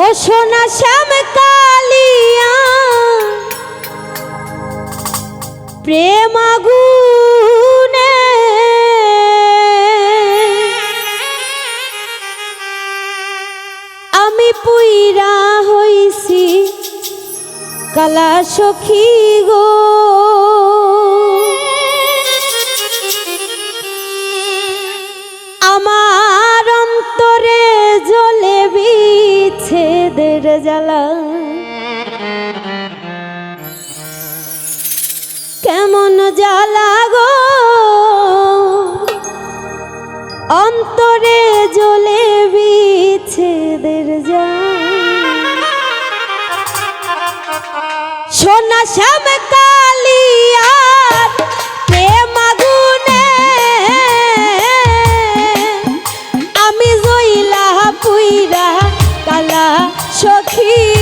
ও সোনা শ্যাম কালিয়া প্রেমাগুনে আমি পুইরা হইছি কালা সখী গো। জ্বালা। কেমন জ্বালা গো? অন্তরে জ্বলে বিচ্ছেদের যা সোনা শ্যাম কালিয়ার প্রেম আগুনে। আমি জইলা পুইরা কালা সখী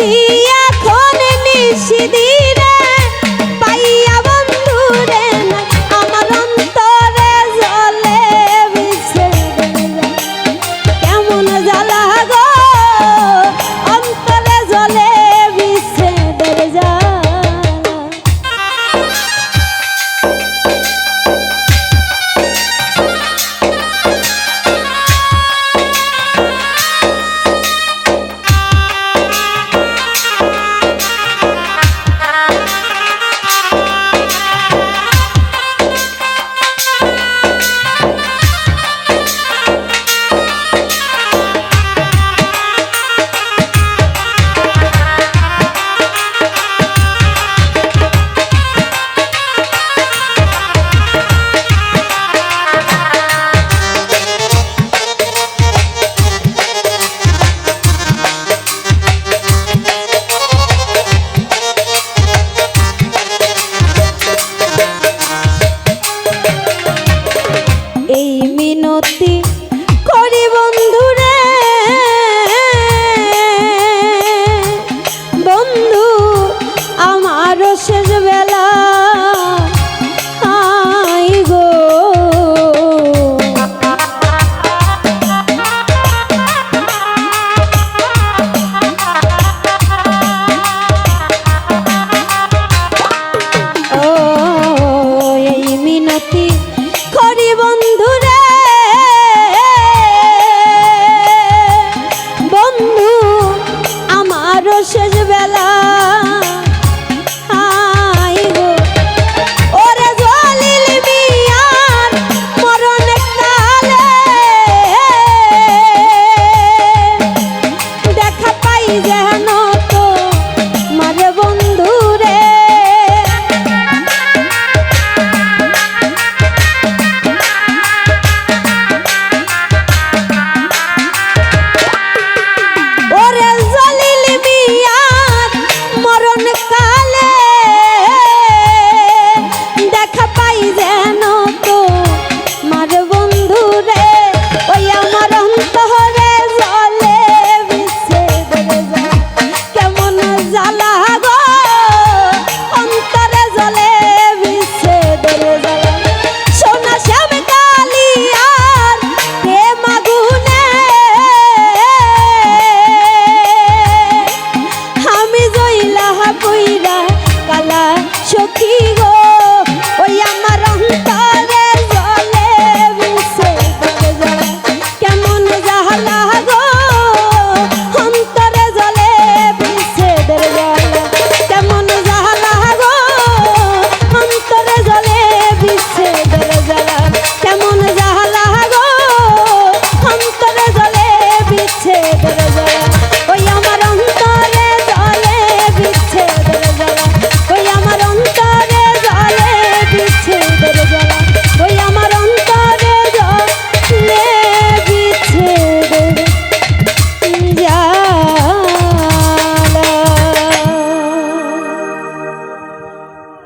দিয়া